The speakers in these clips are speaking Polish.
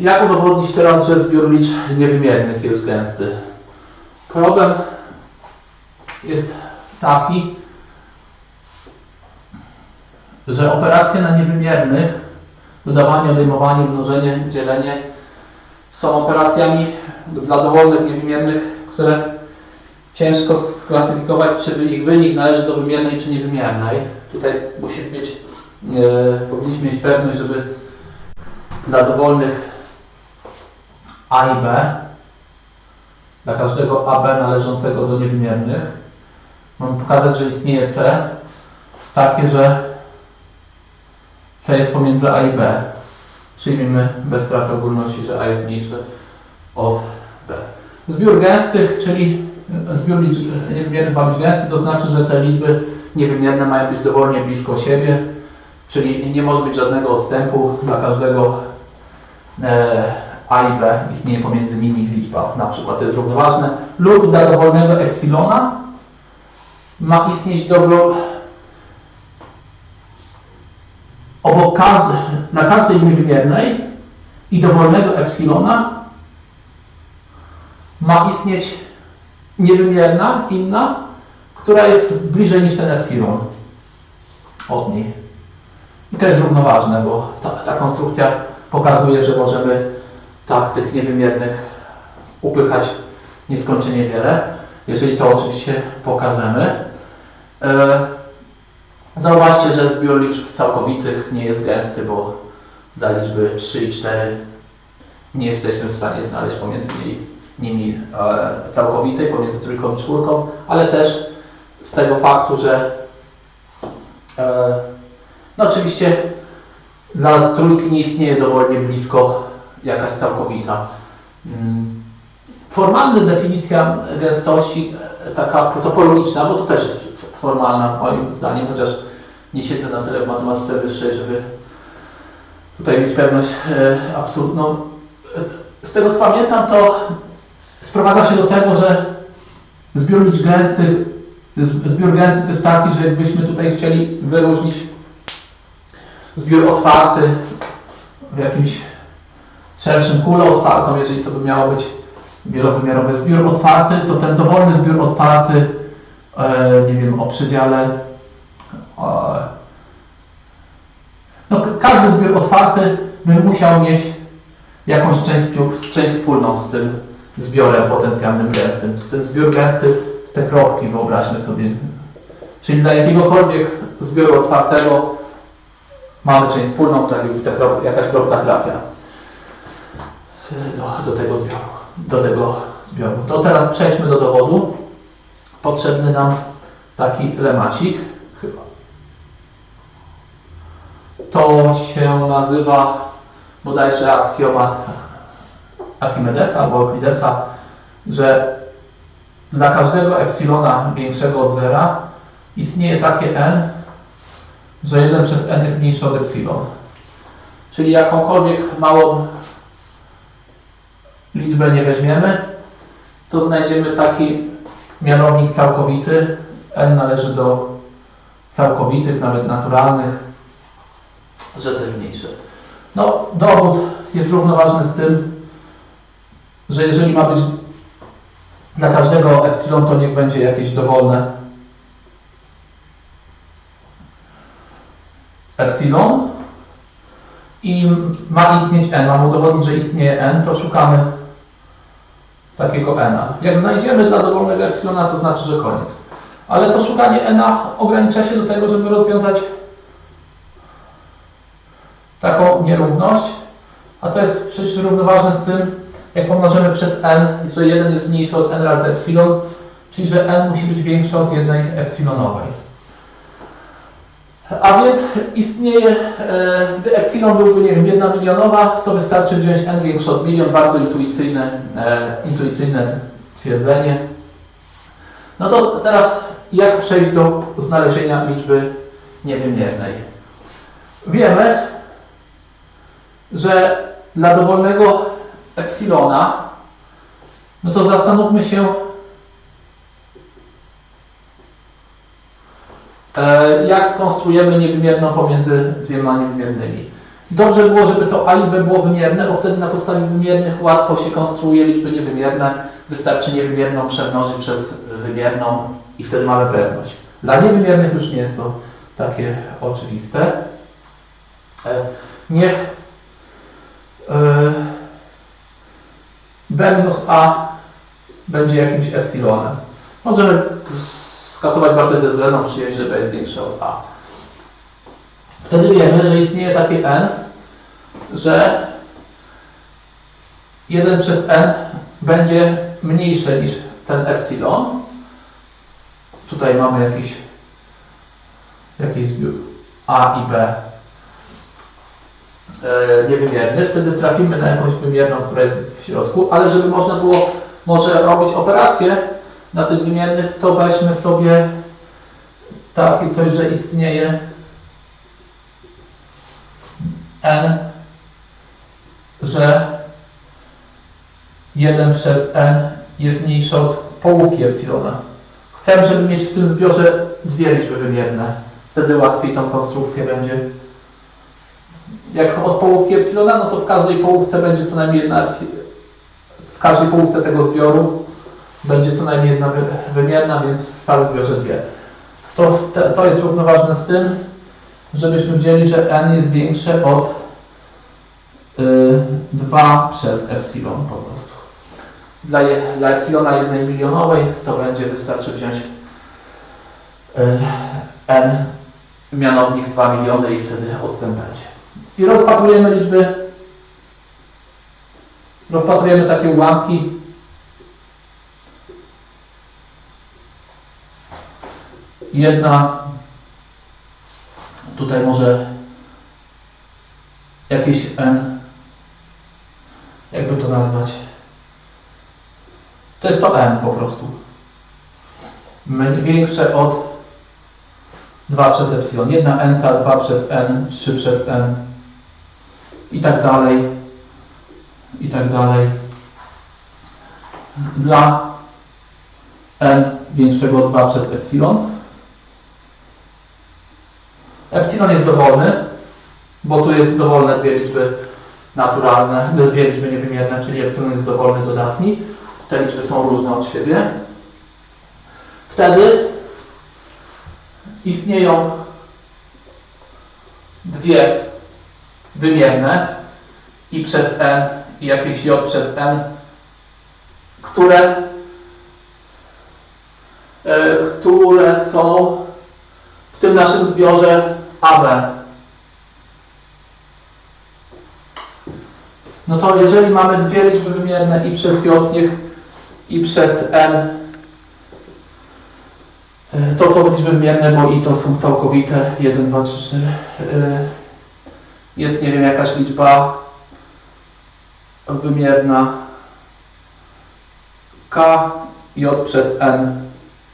Jak udowodnić teraz, że zbiór liczb niewymiernych jest gęsty? Problem jest taki, że operacje na niewymiernych, dodawanie, odejmowanie, mnożenie, dzielenie, są operacjami dla dowolnych niewymiernych, które ciężko sklasyfikować, czy ich wynik należy do wymiernej, czy niewymiernej. Tutaj musimy mieć, e, powinniśmy mieć pewność, żeby dla dowolnych A i B, dla każdego AB należącego do niewymiernych, mamy pokazać, że istnieje C takie, że C jest pomiędzy A i B. Przyjmijmy bez straty ogólności, że A jest mniejsze od B. Zbiór gęstych, czyli zbiór liczb niewymiernych ma być gęsty, to znaczy, że te liczby niewymierne mają być dowolnie blisko siebie, czyli nie może być żadnego odstępu dla każdego e, A i B istnieje pomiędzy nimi liczba, na przykład to jest równoważne, lub dla dowolnego epsilona ma istnieć dobro obok każdy, na każdej niewymiernej i dowolnego epsilona ma istnieć niewymierna, inna, która jest bliżej niż ten epsilon od niej. I to jest równoważne, bo ta, ta konstrukcja pokazuje, że możemy tak tych niewymiernych upychać nieskończenie wiele, jeżeli to oczywiście pokażemy. E, Zauważcie, że zbiór liczb całkowitych nie jest gęsty, bo dla liczby 3 i 4 nie jesteśmy w stanie znaleźć pomiędzy nimi e, całkowitej, pomiędzy trójką i czwórką, ale też z tego faktu, że e, no oczywiście dla trójki nie istnieje dowolnie blisko jakaś całkowita. Mm. Formalna definicja gęstości, e, taka topologiczna, bo to też jest formalna moim zdaniem, chociaż nie siedzę na tyle w matematyce wyższej, żeby tutaj mieć pewność e, absolutną. E, Z tego co pamiętam, to sprowadza się do tego, że zbiór liczb gęstych, zbiór gęsty to jest taki, że jakbyśmy tutaj chcieli wyróżnić zbiór otwarty w jakimś szerszym kule otwartą, jeżeli to by miało być wielowymiarowy zbiór otwarty, to ten dowolny zbiór otwarty, e, nie wiem, o przedziale e, no, każdy zbiór otwarty by musiał mieć jakąś część, część wspólną z tym zbiorem potencjalnym gęstym. Ten zbiór gęsty, te kropki wyobraźmy sobie. Czyli dla jakiegokolwiek zbioru otwartego mamy część wspólną, która jakaś kropka trafia do, do tego zbioru. Do tego zbioru. To teraz przejdźmy do dowodu. Potrzebny nam taki lemacik. To się nazywa bodajże aksjomat Archimedesa albo Euklidesa, że dla każdego epsilona większego od zera istnieje takie n, że 1 przez n jest mniejszy od epsilon. Czyli jakąkolwiek małą liczbę nie weźmiemy, to znajdziemy taki mianownik całkowity. n należy do całkowitych, nawet naturalnych, że jest mniejsze. No, dowód jest równoważny z tym, że jeżeli ma być dla każdego epsilon, to niech będzie jakieś dowolne epsilon i ma istnieć n. Mamy udowodnić, że istnieje n, to szukamy takiego n. Jak znajdziemy dla dowolnego epsilona, to znaczy, że koniec. Ale to szukanie n ogranicza się do tego, żeby rozwiązać taką nierówność, a to jest przecież równoważne z tym, jak pomnożymy przez n, że 1 jest mniejszy od n razy epsilon, czyli że n musi być większe od jednej epsilonowej. A więc istnieje, e, gdy epsilon byłby, nie wiem, jedna milionowa, to wystarczy wziąć n większe od milion, bardzo intuicyjne, e, intuicyjne twierdzenie. No to teraz jak przejść do znalezienia liczby niewymiernej? Wiemy, że dla dowolnego epsilona, no to zastanówmy się, jak skonstruujemy niewymierną pomiędzy dwiema niewymiernymi. Dobrze było, żeby to A i B było wymierne, bo wtedy na podstawie wymiernych łatwo się konstruuje liczby niewymierne. Wystarczy niewymierną przemnożyć przez wymierną i wtedy mamy pewność. Dla niewymiernych już nie jest to takie oczywiste. E, Niech e, B minus A będzie jakimś epsilonem. Możemy skasować wartość bezwzględną, przyjąć, że B jest większe od A. Wtedy wiemy, że istnieje takie n, że 1 przez n będzie mniejsze niż ten epsilon. Tutaj mamy jakiś, jakiś zbiór A i B e, niewymierny. Wtedy trafimy na jakąś wymierną, która jest w środku, ale żeby można było może robić operacje na tych wymiernych, to weźmy sobie takie coś, że istnieje n, że 1 przez n jest mniejsze od połówki epsilona. Chcę, żeby mieć w tym zbiorze dwie liczby wymierne. Wtedy łatwiej tą konstrukcję będzie. Jak od połówki epsilona, no to w każdej połówce będzie co najmniej jedna, w każdej połówce tego zbioru będzie co najmniej jedna wy- wymierna, więc w całym zbiorze dwie. To, to jest równoważne z tym, żebyśmy wzięli, że n jest większe od y, 2 przez epsilon po prostu. Dla, je, dla epsilona jednej milionowej to będzie wystarczy wziąć y, n mianownik 2 miliony i wtedy odstęp będzie. I rozpatrujemy liczby, rozpatrujemy takie ułamki. Jedna, tutaj może jakieś n, jakby to nazwać. To jest to n po prostu. Większe od 2 przez epsilon. Jedna n, 2 przez n, 3 przez n i tak dalej. I tak dalej. Dla n większego od 2 przez epsilon. Epsilon jest dowolny, bo tu jest dowolne dwie liczby naturalne, dwie liczby niewymierne, czyli epsilon jest dowolny dodatni. Te liczby są różne od siebie. Wtedy istnieją dwie wymierne i przez n i jakieś j przez n, które, e, które są w tym naszym zbiorze AB. No to jeżeli mamy dwie liczby wymierne i przez j niech i przez n e, to są liczby wymierne, bo i to są całkowite. 1, 2, 3, 4 e, jest nie wiem jakaś liczba wymierna. K j przez n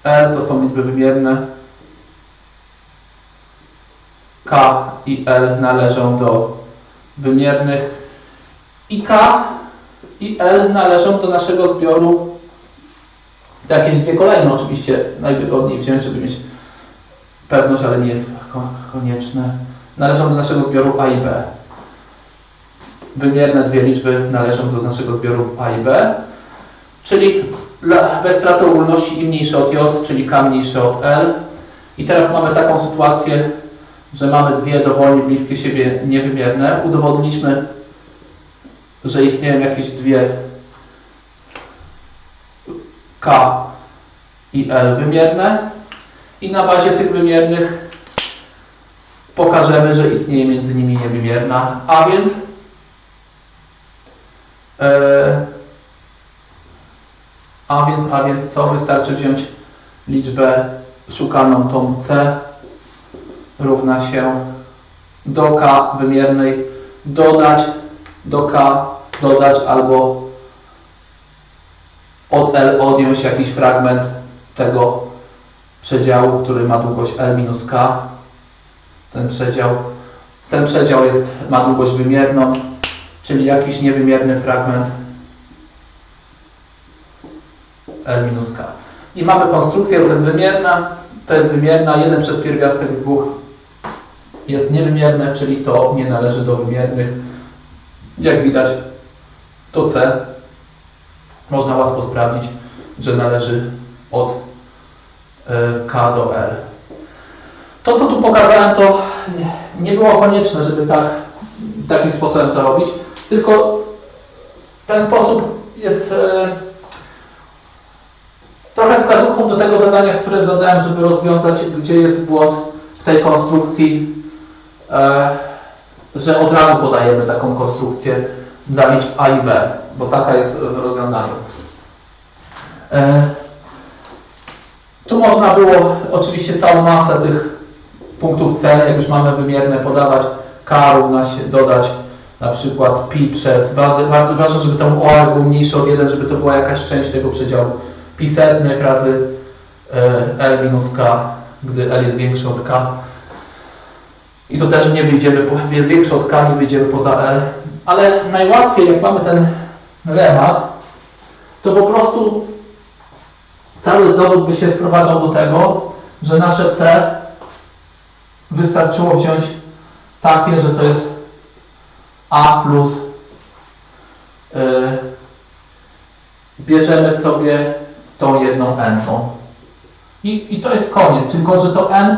n to są liczby wymierne k i l należą do wymiernych i k i l należą do naszego zbioru te jakieś dwie kolejne oczywiście najwygodniej wziąć, żeby mieć pewność, ale nie jest ko- konieczne. Należą do naszego zbioru A i B. Wymierne dwie liczby należą do naszego zbioru A i B, czyli dla bezstraty ogólności i mniejsze od J, czyli K mniejsze od L. I teraz mamy taką sytuację, że mamy dwie dowolnie bliskie siebie niewymierne. Udowodniliśmy, że istnieją jakieś dwie K i L wymierne i na bazie tych wymiernych pokażemy, że istnieje między nimi niewymierna, a więc e, a więc, a więc co? Wystarczy wziąć liczbę szukaną tą C równa się do K wymiernej dodać do K dodać albo od L odjąć jakiś fragment tego przedziału, który ma długość L minus K. Ten przedział, ten przedział jest, ma długość wymierną, czyli jakiś niewymierny fragment L minus K. I mamy konstrukcję, to jest wymierna, to jest wymierna, 1 przez pierwiastek 2 jest niewymierne, czyli to nie należy do wymiernych. Jak widać, to C można łatwo sprawdzić, że należy od e, K do L. To, co tu pokazałem, to nie- było konieczne, żeby tak, takim sposobem to robić, tylko ten sposób jest e, trochę wskazówką do tego zadania, które zadałem, żeby rozwiązać, gdzie jest błąd w tej konstrukcji, że od razu podajemy taką konstrukcję dla liczb A i B, bo taka jest w rozwiązaniu. E, tu można było oczywiście całą masę tych punktów C, jak już mamy wymierne, podawać K równa się, dodać na przykład pi przez, bardzo, bardzo ważne, żeby ten OR był mniejszy od 1, żeby to była jakaś część tego przedziału. Pi setnych razy e, L minus K, gdy L jest większy od K. I to też nie wyjdziemy, jest większy od K, nie wyjdziemy poza L. Ale najłatwiej, jak mamy ten lemat, to po prostu cały dowód by się sprowadzał do tego, że nasze C wystarczyło wziąć takie, że to jest A plus yy, bierzemy sobie tą jedną n. I, I to jest koniec, tylko że to n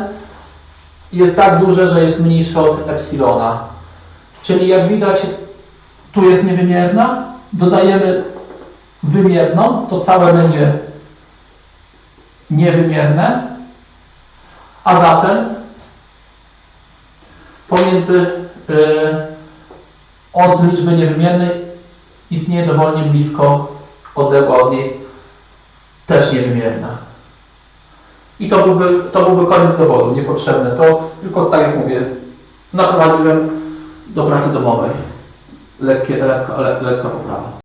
jest tak duże, że jest mniejsze od epsilona. Czyli jak widać, tu jest niewymierna, dodajemy wymierną, to całe będzie niewymierne, a zatem pomiędzy y, od liczby niewymiernej istnieje dowolnie blisko odległa od niej też niewymierna. I to byłby, to byłby koniec dowodu, niepotrzebne. To tylko tak jak mówię, naprowadziłem do pracy domowej. Lekkie, lekko, le, lekka poprawa.